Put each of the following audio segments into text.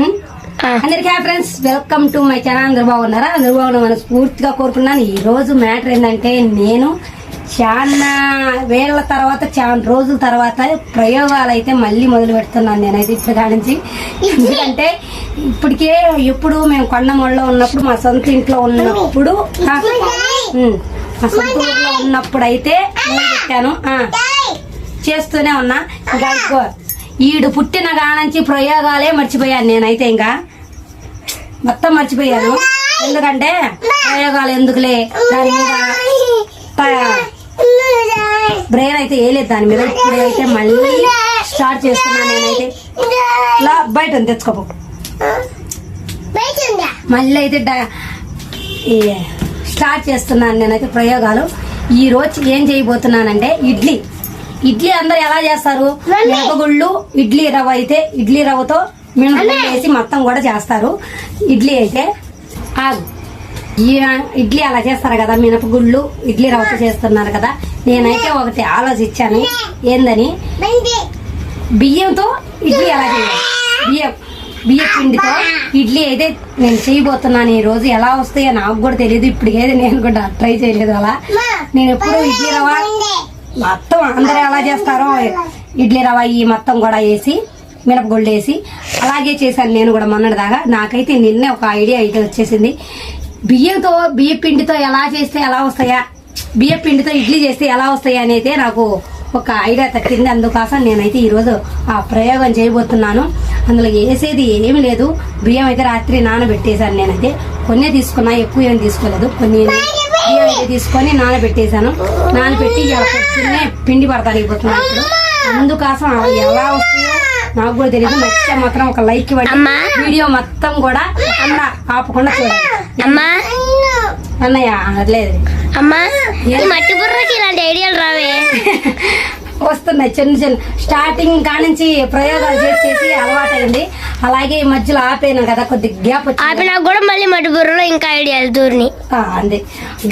ఉమ్? అందరికీ hi friends. Welcome to my channel. అందరు బాగున్నారా? అందరు బాగున్నామని స్ఫూర్తిగా కోరుకున్నాను ఈ రోజు మ్యాటర్ ఏంటంటే నేను చాలా వేళ్ళ తర్వాత చాలా రోజుల తర్వాత ప్రయోగాలు అయితే మళ్ళీ మొదలు పెడుతున్నాను నేనైతే ఇప్పుడు నుంచి. ఎందుకంటే ఇప్పటికే ఎప్పుడు మేము కొండమల్లో ఉన్నప్పుడు మా సొంత ఇంట్లో ఉన్నప్పుడు మా సొంత ఊర్లో ఉన్నప్పుడు అయితే పెట్టాను. చేస్తూనే ఉన్నా. ఇంకా ఈడు పుట్టిన కానుంచి ప్రయోగాలే మర్చిపోయాను నేనైతే ఇంకా. మొత్తం మర్చిపోయాను. ఎందుకంటే ప్రయోగాలు ఎందుకులే? దాని మీద బ్రెయిన్ అయితే వేయలేదు దాని మీద ఇప్పుడు అయితే మళ్ళీ స్టార్ట్ చేస్తున్నాను నేనైతే. ఇలా బయట ఉంది, తెచ్చుకోపో. మళ్ళీ అయితే డ- స్టార్ట్ చేస్తున్నాను నేనైతే ప్రయోగాలు. ఈ రోజు ఏం చేయబోతున్నానంటే ఇడ్లీ. ఇడ్లీ అందరు ఎలా చేస్తారు? మినపగుళ్ళు ఇడ్లీ రవ్వ అయితే ఇడ్లీ రవ్వతో మినపగుళ్ళు వేసి మొత్తం కూడా చేస్తారు. ఇడ్లీ అయితే ఇడ్లీ అలా చేస్తారు కదా మినపగుళ్ళు ఇడ్లీ రవ్వతో చేస్తున్నారు కదా. నేనైతే ఒకటి ఆలోచించాను. ఏందని? బియ్యంతో ఇడ్లీ ఎలా చేయాలి? బియ్యం బియ్యం పిండితో ఇడ్లీ అయితే నేను చేయబోతున్నాను ఈ రోజు. ఎలా వస్తాయో నాకు కూడా తెలియదు ఇప్పుడు ఏది నేను కూడా ట్రై చేయలేదు అలా. నేను ఎప్పుడు ఇడ్లీ రవ్వ మొత్తం అందరూ ఎలా చేస్తారో ఇడ్లీ రవ్వ ఈ మొత్తం కూడా వేసి మినపగుళ్ళు వేసి అలాగే చేశాను నేను కూడా మొన్నటిదాకా. నాకైతే నిన్నే ఒక ఐడియా అయితే వచ్చేసింది. బియ్యంతో బియ్య పిండితో ఎలా చేస్తే ఎలా వస్తాయా? బియ్య పిండితో ఇడ్లీ చేస్తే ఎలా వస్తాయా అనేది నాకు ఒక ఐడియా తట్టింది అందుకోసం నేనైతే ఈరోజు ఆ ప్రయోగం చేయబోతున్నాను. అందులో వేసేది ఏమీ లేదు. బియ్యం అయితే రాత్రి నానబెట్టేశాను నేనైతే. కొన్ని తీసుకున్నా ఎక్కువ ఏం తీసుకోలేదు. కొన్ని అయితే తీసుకొని నానబెట్టేశాను. నానబెట్టి ఇలా పొద్దున్నే పిండి పడతాను ఇప్పుడు. అందుకోసం అవి ఎలా వస్తాయో నాకు కూడా తెలియదు నచ్చితే మాత్రం ఒక లైక్ ఇవ్వండి. అమ్మా. వీడియో మొత్తం కూడా అన్న ఆపకుండా చూడండి. అమ్మా. అన్నయ్య లేదు అమ్మా మట్టి బుర్రకి ఇలాంటి ఐడియాలు రావే. వస్తున్నాయి చిన్న చిన్న. స్టార్టింగ్ కానించి ప్రయోగాలు చేసి చేసి అలవాటైంది. అలాగే ఈ మధ్యలో ఆపేను కదా కొద్ది గ్యాప్ ఆపినా కూడా మళ్ళీ మట్టి బుర్రలో ఇంకా ఐడియాలు దూరిని అంది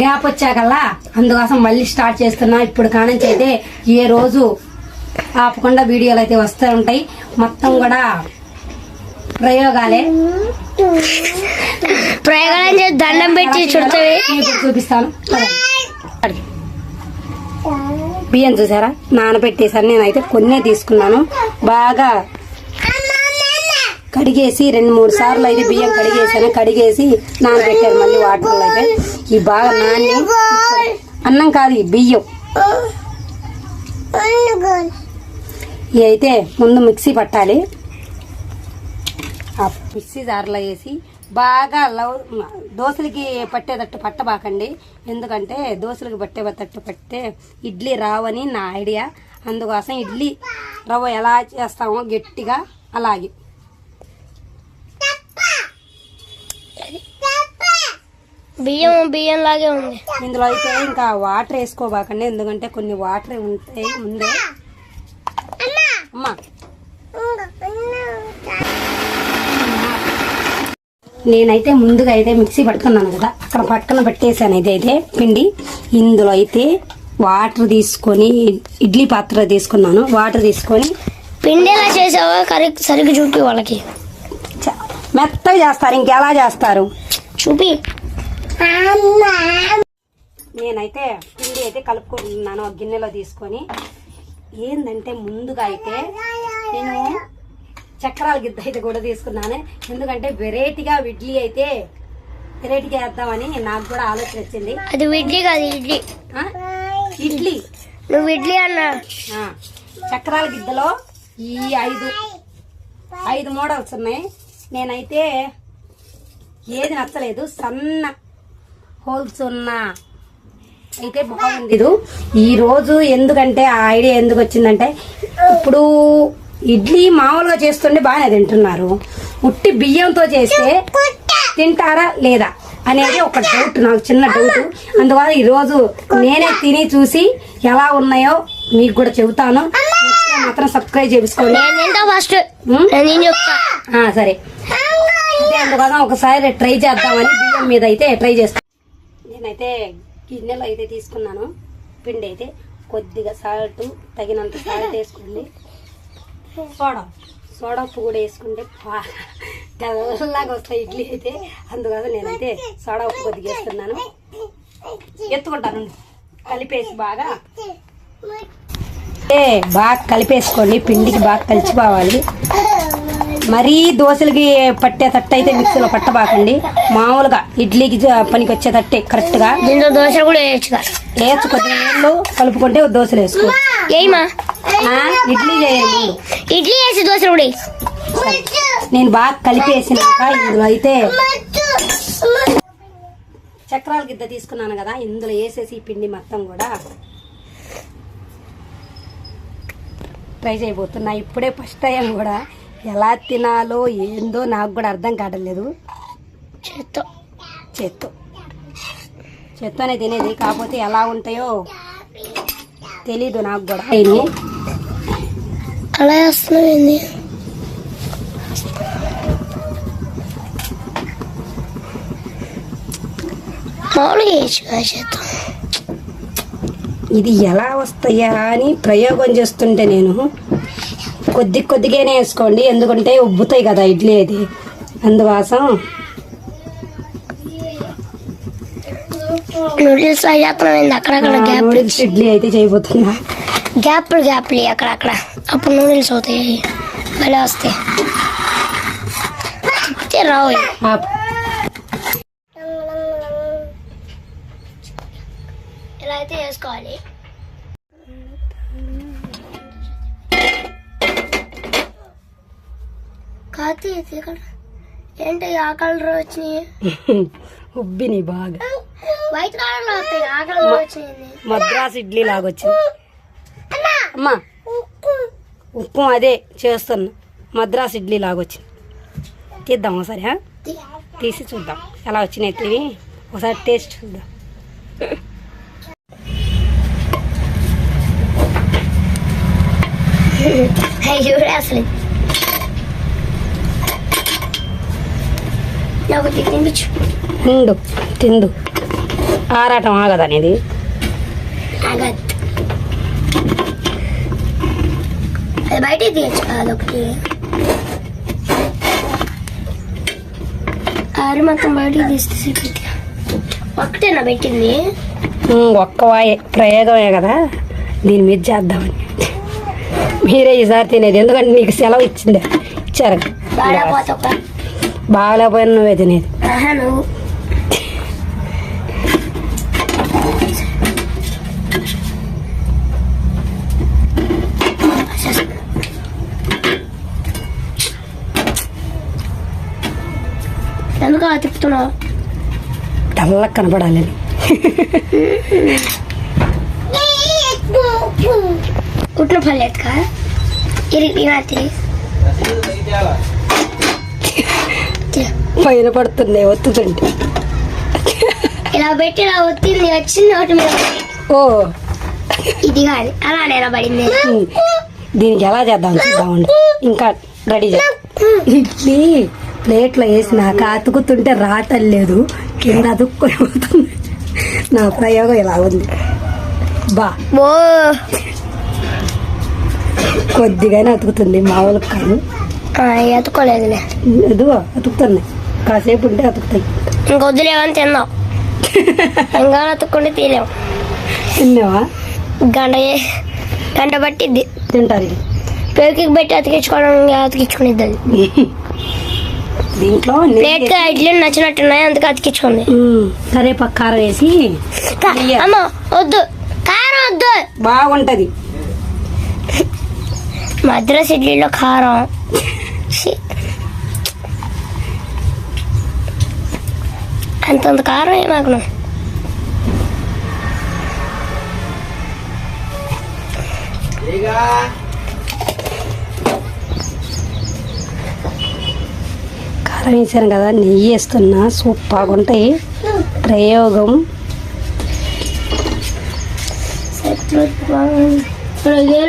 గ్యాప్ వచ్చాకల్లా అందుకోసం మళ్ళీ స్టార్ట్ చేస్తున్నా. ఇప్పుడు కానించి అయితే ఏ రోజు ఆపకుండా వీడియోలు అయితే వస్తూ ఉంటాయి. మొత్తం కూడా ప్రయోగాలే. ప్రయోగాలు దండం పెట్టి ఇప్పుడు చూపిస్తాను. బియ్యం చూసారా? నానబెట్టేసాను. నేనైతే కొన్నే తీసుకున్నాను. బాగా కడిగేసి రెండు మూడు సార్లు అయితే బియ్యం కడిగేసాను. కడిగేసి నానబెట్టాను మళ్ళీ వాటర్లో అయితే. ఈ బాగా నాని అన్నం కాదు ఈ బియ్యం. ఇవి అయితే ముందు మిక్సీ పట్టాలి. ఆ మిక్సీ జార్లో వేసి బాగా లవ్ దోశలకి పట్టేటట్టు పట్టబాకండి. ఎందుకంటే దోశలకి పట్టేటట్టు పట్టే ఇడ్లీ రావని నా ఐడియా. అందుకోసం ఇడ్లీ రవ్వ ఎలా చేస్తామో గట్టిగా అలాగే. బియ్యం బియ్యం లాగే ఉంది. ఇందులో అయితే ఇంకా వాటర్ వేసుకోబాకండి ఎందుకంటే కొన్ని వాటర్ ఉంటాయి ముందే. అమ్మా! నేనైతే ముందుగా అయితే మిక్సీ పట్టుకున్నాను కదా అక్కడ పక్కన పెట్టేశాను ఇదైతే పిండి. ఇందులో అయితే వాటర్ తీసుకొని ఇడ్లీ పాత్ర తీసుకున్నాను. వాటర్ తీసుకొని పిండి ఎలా చేసావో కరెక్ట్ సరిగ్గా చూపి వాళ్ళకి. మెత్తగా చేస్తారు ఇంకెలా చేస్తారు? చూపి. నేనైతే పిండి అయితే కలుపుకుంటున్నాను ఒక గిన్నెలో తీసుకొని. ఏందంటే ముందుగా అయితే నేను చక్రాల గిద్ద అయితే కూడా తీసుకున్నాను. ఎందుకంటే వెరైటీగా ఇడ్లీ అయితే వెరైటీగా వేద్దామని నాకు కూడా ఆలోచన వచ్చింది. అది ఇడ్లీ కాదు ఇడ్లీ? ఇడ్లీ. నువ్వు ఇడ్లీ అన్నా. చక్రాల గిద్దలో ఈ ఐదు ఐదు మోడల్స్ ఉన్నాయి. నేనైతే ఏది నచ్చలేదు. సన్న హోల్స్ ఉన్న. అయితే బాగుంది. ఇది ఈ రోజు ఎందుకంటే ఆ ఐడియా ఎందుకు వచ్చిందంటే ఇప్పుడు ఇడ్లీ మామూలుగా చేస్తుంటే బాగానే తింటున్నారు. ఉట్టి బియ్యంతో చేస్తే తింటారా లేదా అనేది ఒక డౌట్ నాకు చిన్న డౌట్ అందువల్ల ఈ రోజు నేనే తిని చూసి ఎలా ఉన్నాయో మీకు కూడా చెబుతాను. మాత్రం సబ్స్క్రైబ్ చేసుకోండి. సరే. అందుకోసం ఒకసారి ట్రై చేద్దామని బియ్యం మీద అయితే ట్రై చేస్తాను నేనైతే గిన్నెలో అయితే తీసుకున్నాను. పిండి అయితే కొద్దిగా సాల్ట్ తగినంత సాల్ట్ వేసుకోండి సోడా? సోడా ఉప్పు కూడా వేసుకుంటే బాగా వస్తాయి ఇడ్లీ అయితే. అందుకోసం నేనైతే సోడా ఉప్పు కొద్దిగా వేస్తున్నాను. ఎత్తుకుంటాను కలిపేసి బాగా ఏ బాగా కలిపేసుకోండి. పిండికి బాగా కలిసిపోవాలి. మరీ దోశలకి పట్టేటట్టు అయితే మిక్సీలో పట్టబాకండి. మామూలుగా ఇడ్లీకి పనికి వచ్చేటట్టే కరెక్ట్గా దీంతో దోశ కూడా వేయచ్చుగా వేసి కొద్దిగా నీళ్ళు కలుపుకుంటే దోశలు వేసుకో. ఇడ్లీ చేయండి. ఇడ్లీ వేసి దోశ కూడా. నేను బాగా కలిపేసినాక ఇందులో అయితే చక్రాల గిద్ద తీసుకున్నాను కదా ఇందులో వేసేసి పిండి మొత్తం కూడా ట్రై చేయబోతున్నా. ఇప్పుడే ఫస్ట్ టైం కూడా ఎలా తినాలో ఏందో నాకు కూడా అర్థం కావట్లేదు. చేత్తో. చేత్తో. చేత్తోనే తినేది కాకపోతే ఎలా ఉంటాయో తెలీదు నాకు కూడా. ఇది అలా మామూలుగా వేయచ్చుగా చేత్తో. ఇది ఎలా వస్తాయా అని ప్రయోగం చేస్తుంటే నేను కొద్ది కొద్దిగానే వేసుకోండి. ఎందుకంటే ఉబ్బుతాయి కదా ఇడ్లీ అది అందుకోసం నూడిల్స్ ఏంది? అక్కడక్కడ గ్యాప్ ఇడ్లీ అయితే చేయబోతున్నా. గ్యాప్లు గ్యాప్లు అక్కడక్కడ. అప్పుడు నూడిల్స్ అవుతాయి. మళ్ళీ వస్తాయి. రావు. ఇక్కడ ఏంటి ఆ కలర్ వచ్చినాయి ఉబ్బిని బాగా. వైట్ కలర్లో వస్తాయి ఆ కలర్ వచ్చినాయి మద్రాస్ ఇడ్లీ లాగొచ్చింది. అమ్మా! ఉప్పు. అదే చేస్తున్నా. మద్రాస్ ఇడ్లీ లాగొచ్చింది. తీద్దాం ఒకసారి ఆ? తీసి చూద్దాం. ఎలా వచ్చినాయి తిని ఒకసారి టేస్ట్ చూద్దాం. అయ్యో అసలు నాకు తినిపించు. ఉండు తిందు ఆరాటం ఆగదు అనేది. అది బయటికి తీయచ్చు అదొకటి. ఆరు మొత్తం బయటికి తీస్తే ఒకటేనా పెట్టింది? ఒక్క వాయే ప్రయోగమే కదా. దీని మీద చేద్దామని. మీరే ఈసారి తినేది ఎందుకంటే నీకు సెలవు ఇచ్చింది. ఇచ్చారు. బాగాలేకపోయినా నువ్వే తినేది. నువ్వు ఎందుకు అలా తిప్పుతున్నావు? తెల్ల కనపడాలని కుట్టిన ఇరిగి తిరిగి పైన పడుతుంది ఒత్తుతుంటే ఇలా పెట్టి ఇలా ఒత్తింది వచ్చింది ఒకటి మీద. ఓ. ఇది కాదు అలా నేల పడింది దీనికి ఎలా చేద్దాం చూద్దామండి. ఇంకా రెడీ చేద్దాం ఇడ్లీ ప్లేట్లో వేసినాక అతుకుతుంటే రాటలేదు కింద అతుక్కొని పోతుంది. నా ప్రయోగం ఇలా ఉంది. బా. ఓ. కొద్దిగానే అతుకుతుంది మామూలు కాదు. ఆ, ఎత్తుకోలేదులే. ఇదిగో అతుకుతున్నాయి కాసేపు ఉంటే అతుకుతాయి. ఇంకొద్దులేమని తిన్నాం. ఇంకా అతుక్కుంటే తీలేం. తిన్నావా? గంట గంట పట్టిద్ది. తింటారు. ఇది పేరుకి పెట్టి అతికించుకోవడం అతికించుకునేది అది దీంట్లో ప్లేట్గా ఇడ్లీ నచ్చినట్టున్నాయి అందుకే అతికించుకుంది. ఉమ్, కరేపాకు కారం వేసి. అమ్మ వద్దు. కారం వద్దు. బాగుంటది. మద్రాస్ ఇడ్లీలో కారం. అంతంత కారం ఏమాకు కారం వేసాను కదా నెయ్యి వేస్తున్నా సూపర్గా ఉంటాయి. ప్రయోగం.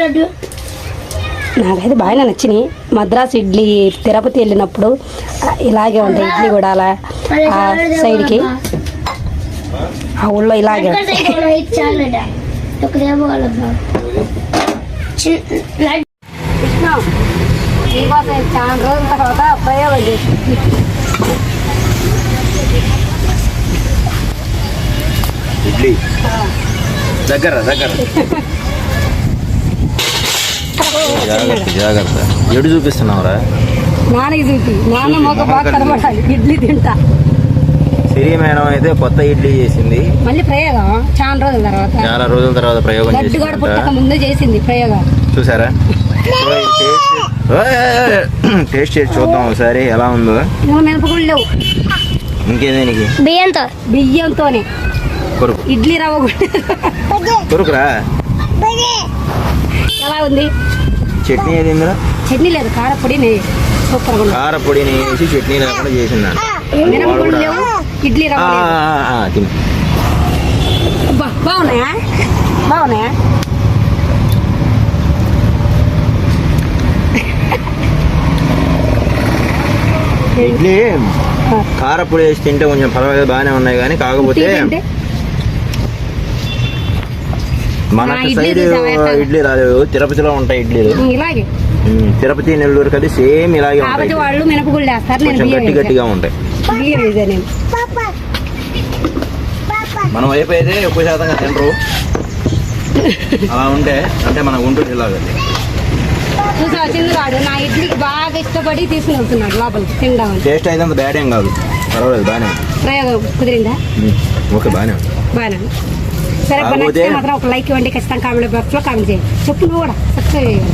లడ్డు? నాకైతే బాగానే నచ్చినాయి. మద్రాస్ ఇడ్లీ తిరుపతి వెళ్ళినప్పుడు ఇలాగే ఉంటాయి ఇడ్లీ కూడా అలా ఆ సైడ్కి. ఆ ఊళ్ళో ఇలాగే. చాలా రోజుల తర్వాత ప్రయోగం చేసి. ఇడ్లీ. దగ్గర దగ్గర. జాగ్రత్త. జాగ్రత్త ఎడు చూపిస్తున్నావురా? నాన్నకి చూపి. నాన్న మొక్క బాగా కనబడాలి. ఇడ్లీ తింటా. సిరి మేడం అయితే కొత్త ఇడ్లీ చేసింది. మళ్ళీ ప్రయోగం. చాలా రోజుల తర్వాత. చాలా రోజుల తర్వాత ప్రయోగం లడ్డు కూడా పుట్టక చేసిందంట ముందే చేసింది ప్రయోగం. చూసారా? టేస్ట్ చేసి చూద్దాం ఒకసారి. ఎలా ఉందో. నువ్వు మినపగుళ్ళు లేవు. ఇంకేదే నీకు? బియ్యంతో. బియ్యంతోనే. కొరుకు. ఇడ్లీ రవ్వ కొరుకురా? ఎలా ఉంది? చట్నీ ఏది ఇందులో? చట్నీ లేదు కారపొడి నెయ్యి ఉంది. కార పొడిని వేసి చట్నీ లేకుండా చేసిందంట. మినపగుళ్ళు లేవు ఇడ్లీ రవ్వ తిను. బాగున్నాయా? బాగున్నాయా? ఇడ్లీ కారపొడి వేసి తింటే కొంచెం పర్వాలేదు బాగానే ఉన్నాయి కానీ కాకపోతే మన సైడ్? ఇడ్లీ రాలేదు. తిరుపతిలో ఉంటాయి ఇడ్లీలు. ఇలాగే. తిరుపతి నెల్లూరు కదా సేమ్ ఇలాగే ఉంటాయి. వాళ్ళు మినపగుళ్ళు వేస్తారు కొంచెం గట్టి గట్టిగా ఉంటాయి. మన వైపు అయితే ఎక్కువ శాతంగా తినరు. అలా ఉంటే అంటే మన గుంటూరు జిల్లా కదా చూసా చిన్నవాడు నా ఇడ్లీకి బాగా ఇష్టపడి తీసుకుని వెళ్తున్నాడు లోపలికి తిందామని టేస్ట్ అయితే అంత బ్యాడ్ ఏం కాదు. పర్వాలేదు బాగానే. ప్రయోగం కుదిరిందా? ఓకే బాగానే ఉంది. సరే నచ్చితే మాత్రం ఒక లైక్ ఇవ్వండి ఖచ్చితంగా కామెంట్ బాక్స్లో కామెంట్ చేయండి. చెప్పు నువ్వు కూడా సబ్స్క్రైబ్ చేయండి.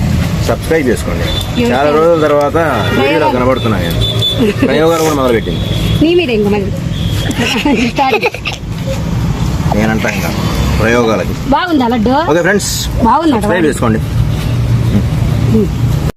సబ్స్క్రైబ్ చేసుకోండి? చాలా రోజుల తర్వాత వీడియోలో కనబడుతున్నాయి. నేను ప్రయోగాలు కూడా మొదలుపెట్టింది. నీ మీద ఇంక మళ్ళీ. నేనంటా ఇంకా ప్రయోగాలకి. బాగుందా లడ్డు? ఓకే ఫ్రెండ్స్ బాగుందట సబ్స్క్రైబ్ చేసుకోండి.